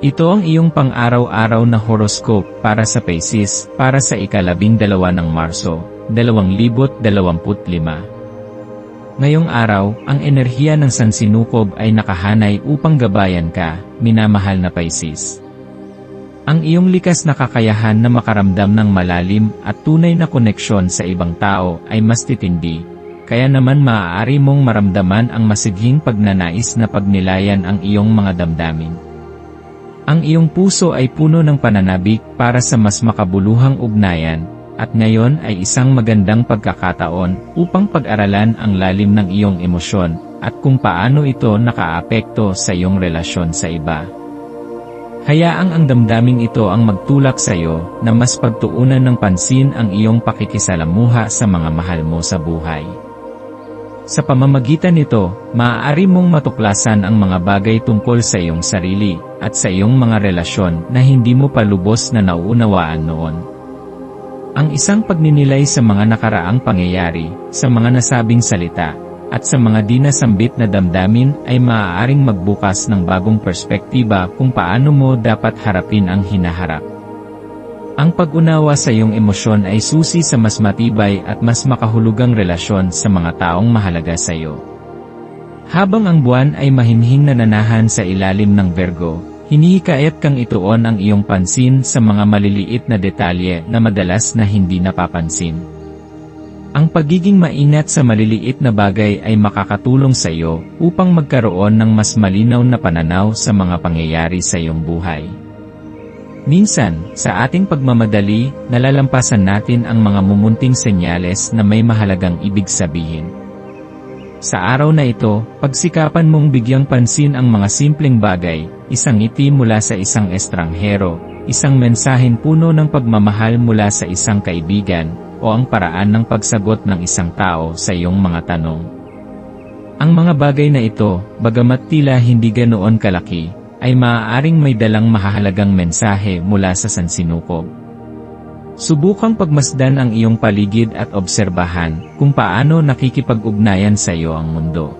Ito ang iyong pang-araw-araw na horoscope para sa Pisces para sa ikalabing dalawa ng Marso, 2025. Ngayong araw, ang enerhiya ng sansinukob ay nakahanay upang gabayan ka, minamahal na Pisces. Ang iyong likas na kakayahan na makaramdam ng malalim at tunay na koneksyon sa ibang tao ay mas titindi, kaya naman maaari mong maramdaman ang masiging pagnanais na pagnilayan ang iyong mga damdamin. Ang iyong puso ay puno ng pananabik para sa mas makabuluhang ugnayan, at ngayon ay isang magandang pagkakataon upang pag-aralan ang lalim ng iyong emosyon, at kung paano ito nakaapekto sa iyong relasyon sa iba. Hayaang ang damdaming ito ang magtulak sa iyo na mas pagtuunan ng pansin ang iyong pakikisalamuha sa mga mahal mo sa buhay. Sa pamamagitan nito, maaari mong matuklasan ang mga bagay tungkol sa iyong sarili, at sa iyong mga relasyon na hindi mo pa lubos na nauunawaan noon. Ang isang pagninilay sa mga nakaraang pangyayari, sa mga nasabing salita, at sa mga di nasambit na damdamin ay maaaring magbukas ng bagong perspektiba kung paano mo dapat harapin ang hinaharap. Ang pag-unawa sa iyong emosyon ay susi sa mas matibay at mas makahulugang relasyon sa mga taong mahalaga sa iyo. Habang ang buwan ay mahimhing nananahan sa ilalim ng Virgo, hinihikayat kang ituon ang iyong pansin sa mga maliliit na detalye na madalas na hindi napapansin. Ang pagiging maingat sa maliliit na bagay ay makakatulong sa iyo upang magkaroon ng mas malinaw na pananaw sa mga pangyayari sa iyong buhay. Minsan, sa ating pagmamadali, nalalampasan natin ang mga mumunting senyales na may mahalagang ibig sabihin. Sa araw na ito, pagsikapan mong bigyang pansin ang mga simpleng bagay, isang ngiti mula sa isang estranghero, isang mensahen puno ng pagmamahal mula sa isang kaibigan, o ang paraan ng pagsagot ng isang tao sa iyong mga tanong. Ang mga bagay na ito, bagamat tila hindi ganoon kalaki, ay maaaring may dalang mahahalagang mensahe mula sa sansinukob. Subukang pagmasdan ang iyong paligid at obserbahan kung paano nakikipag-ugnayan sa iyo ang mundo.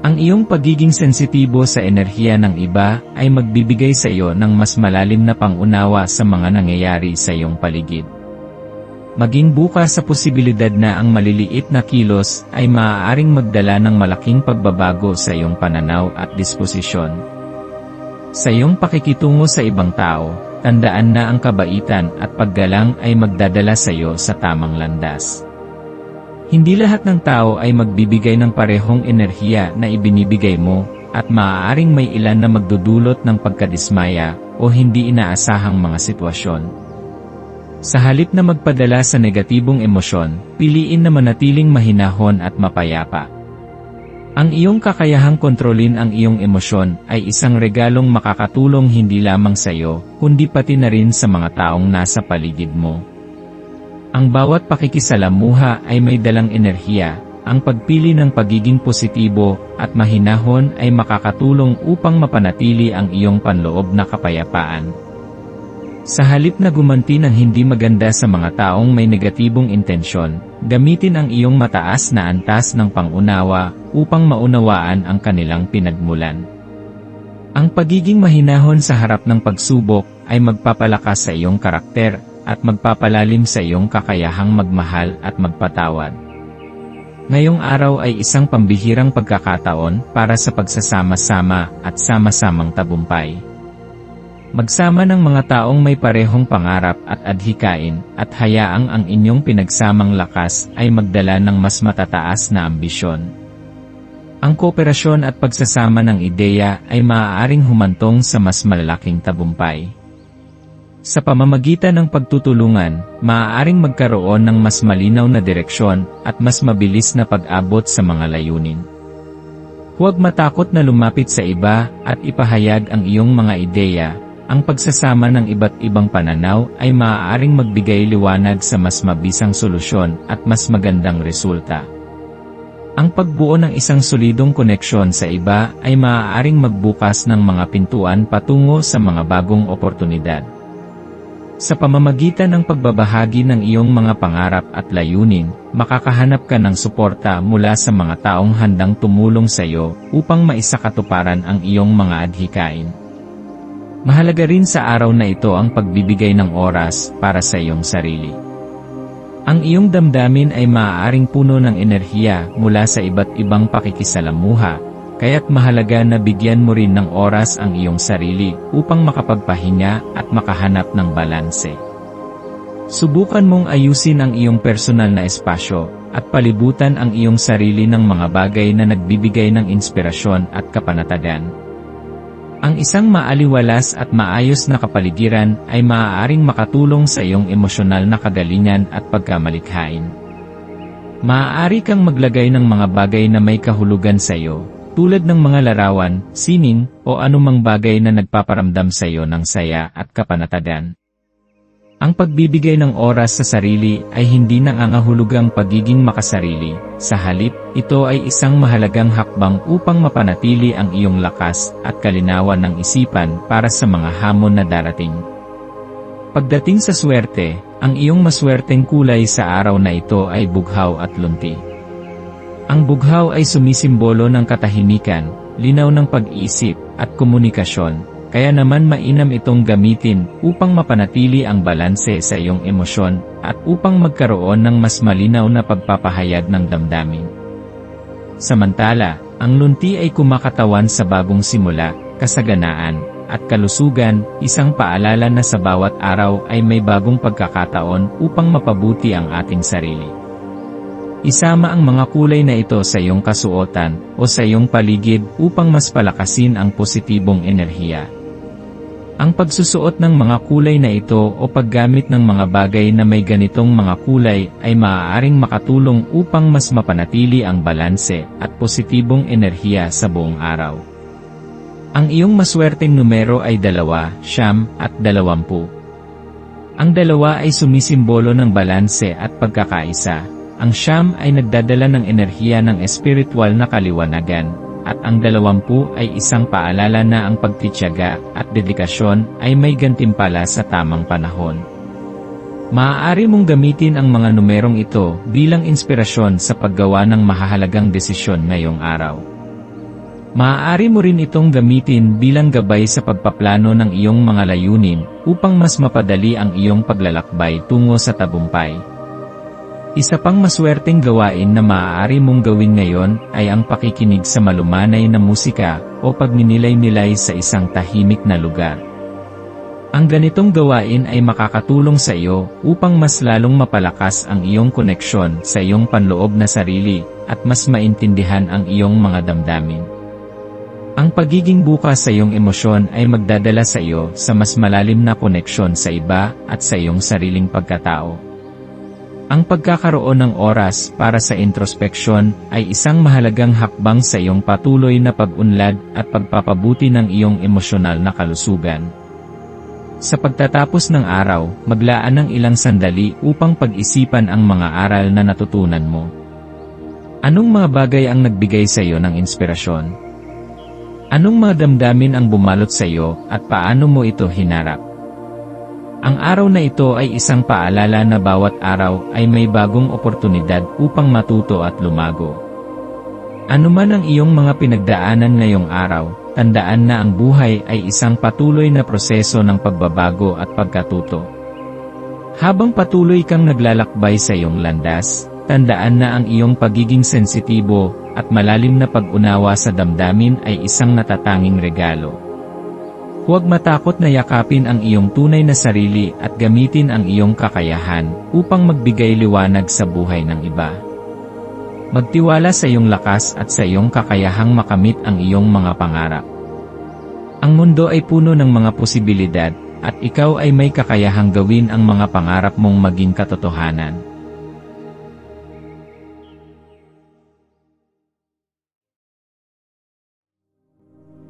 Ang iyong pagiging sensitibo sa enerhiya ng iba ay magbibigay sa iyo ng mas malalim na pangunawa sa mga nangyayari sa iyong paligid. Maging bukas sa posibilidad na ang maliliit na kilos ay maaaring magdala ng malaking pagbabago sa iyong pananaw at disposisyon. Sa iyong pakikitungo sa ibang tao, tandaan na ang kabaitan at paggalang ay magdadala sa iyo sa tamang landas. Hindi lahat ng tao ay magbibigay ng parehong enerhiya na ibinibigay mo, at maaaring may ilan na magdudulot ng pagkadismaya o hindi inaasahang mga sitwasyon. Sa halip na magpadala sa negatibong emosyon, piliin na manatiling mahinahon at mapayapa. Ang iyong kakayahang kontrolin ang iyong emosyon ay isang regalong makakatulong hindi lamang sa iyo, kundi pati na rin sa mga taong nasa paligid mo. Ang bawat pakikisalamuha ay may dalang enerhiya, ang pagpili ng pagiging positibo at mahinahon ay makakatulong upang mapanatili ang iyong panloob na kapayapaan. Sa halip na gumanti ng hindi maganda sa mga taong may negatibong intensyon, gamitin ang iyong mataas na antas ng pangunawa upang maunawaan ang kanilang pinagmulan. Ang pagiging mahinahon sa harap ng pagsubok ay magpapalakas sa iyong karakter at magpapalalim sa iyong kakayahang magmahal at magpatawad. Ngayong araw ay isang pambihirang pagkakataon para sa pagsasama-sama at sama-samang tabumpay. Magsama ng mga taong may parehong pangarap at adhikain, at hayaang ang inyong pinagsamang lakas ay magdala ng mas matataas na ambisyon. Ang kooperasyon at pagsasama ng ideya ay maaaring humantong sa mas malalaking tabumpay. Sa pamamagitan ng pagtutulungan, maaaring magkaroon ng mas malinaw na direksyon at mas mabilis na pag-abot sa mga layunin. Huwag matakot na lumapit sa iba at ipahayag ang iyong mga ideya. Ang pagsasama ng iba't ibang pananaw ay maaaring magbigay liwanag sa mas mabisang solusyon at mas magandang resulta. Ang pagbuo ng isang solidong koneksyon sa iba ay maaaring magbukas ng mga pintuan patungo sa mga bagong oportunidad. Sa pamamagitan ng pagbabahagi ng iyong mga pangarap at layunin, makakahanap ka ng suporta mula sa mga taong handang tumulong sa iyo upang maisakatuparan ang iyong mga adhikain. Mahalaga rin sa araw na ito ang pagbibigay ng oras para sa iyong sarili. Ang iyong damdamin ay maaaring puno ng enerhiya mula sa iba't ibang pakikisalamuha, kaya't mahalaga na bigyan mo rin ng oras ang iyong sarili upang makapagpahinga at makahanap ng balanse. Subukan mong ayusin ang iyong personal na espasyo at palibutan ang iyong sarili ng mga bagay na nagbibigay ng inspirasyon at kapanatagan. Ang isang maaliwalas at maayos na kapaligiran ay maaaring makatulong sa iyong emosyonal na kagalingan at pagkamalikhain. Maaari kang maglagay ng mga bagay na may kahulugan sa iyo, tulad ng mga larawan, sining, o anumang bagay na nagpaparamdam sa iyo ng saya at kapanatagan. Ang pagbibigay ng oras sa sarili ay hindi nangangahulugang pagiging makasarili. Sa halip, ito ay isang mahalagang hakbang upang mapanatili ang iyong lakas at kalinawan ng isipan para sa mga hamon na darating. Pagdating sa swerte, ang iyong maswerteng kulay sa araw na ito ay bughaw at lunti. Ang bughaw ay sumisimbolo ng katahimikan, linaw ng pag-iisip, at komunikasyon, kaya naman mainam itong gamitin upang mapanatili ang balanse sa iyong emosyon at upang magkaroon ng mas malinaw na pagpapahayag ng damdamin. Samantala, ang lunti ay kumakatawan sa bagong simula, kasaganaan, at kalusugan, isang paalala na sa bawat araw ay may bagong pagkakataon upang mapabuti ang ating sarili. Isama ang mga kulay na ito sa iyong kasuotan o sa iyong paligid upang mas palakasin ang positibong enerhiya. Ang pagsusuot ng mga kulay na ito o paggamit ng mga bagay na may ganitong mga kulay ay maaaring makatulong upang mas mapanatili ang balanse at positibong enerhiya sa buong araw. Ang iyong maswerteng numero ay dalawa, siyam, at dalawampu. Ang dalawa ay sumisimbolo ng balanse at pagkakaisa. Ang siyam ay nagdadala ng enerhiya ng espiritual na kaliwanagan, at ang dalawampu ay isang paalala na ang pagtityaga at dedikasyon ay may gantimpala sa tamang panahon. Maaari mong gamitin ang mga numerong ito bilang inspirasyon sa paggawa ng mahahalagang desisyon ngayong araw. Maaari mo rin itong gamitin bilang gabay sa pagpaplano ng iyong mga layunin upang mas mapadali ang iyong paglalakbay tungo sa tabumpay. Isa pang maswerteng gawain na maaari mong gawin ngayon ay ang pakikinig sa malumanay na musika o pagninilay-nilay sa isang tahimik na lugar. Ang ganitong gawain ay makakatulong sa iyo upang mas lalong mapalakas ang iyong koneksyon sa iyong panloob na sarili at mas maintindihan ang iyong mga damdamin. Ang pagiging bukas sa iyong emosyon ay magdadala sa iyo sa mas malalim na koneksyon sa iba at sa iyong sariling pagkatao. Ang pagkakaroon ng oras para sa introspeksyon ay isang mahalagang hakbang sa iyong patuloy na pag-unlad at pagpapabuti ng iyong emosyonal na kalusugan. Sa pagtatapos ng araw, maglaan ng ilang sandali upang pag-isipan ang mga aral na natutunan mo. Anong mga bagay ang nagbigay sa iyo ng inspirasyon? Anong mga damdamin ang bumalot sa iyo at paano mo ito hinarap? Ang araw na ito ay isang paalala na bawat araw ay may bagong oportunidad upang matuto at lumago. Ano man ang iyong mga pinagdaanan ngayong araw, tandaan na ang buhay ay isang patuloy na proseso ng pagbabago at pagkatuto. Habang patuloy kang naglalakbay sa iyong landas, tandaan na ang iyong pagiging sensitibo at malalim na pag-unawa sa damdamin ay isang natatanging regalo. Huwag matakot na yakapin ang iyong tunay na sarili at gamitin ang iyong kakayahan upang magbigay liwanag sa buhay ng iba. Magtiwala sa iyong lakas at sa iyong kakayahang makamit ang iyong mga pangarap. Ang mundo ay puno ng mga posibilidad, at ikaw ay may kakayahang gawin ang mga pangarap mong maging katotohanan.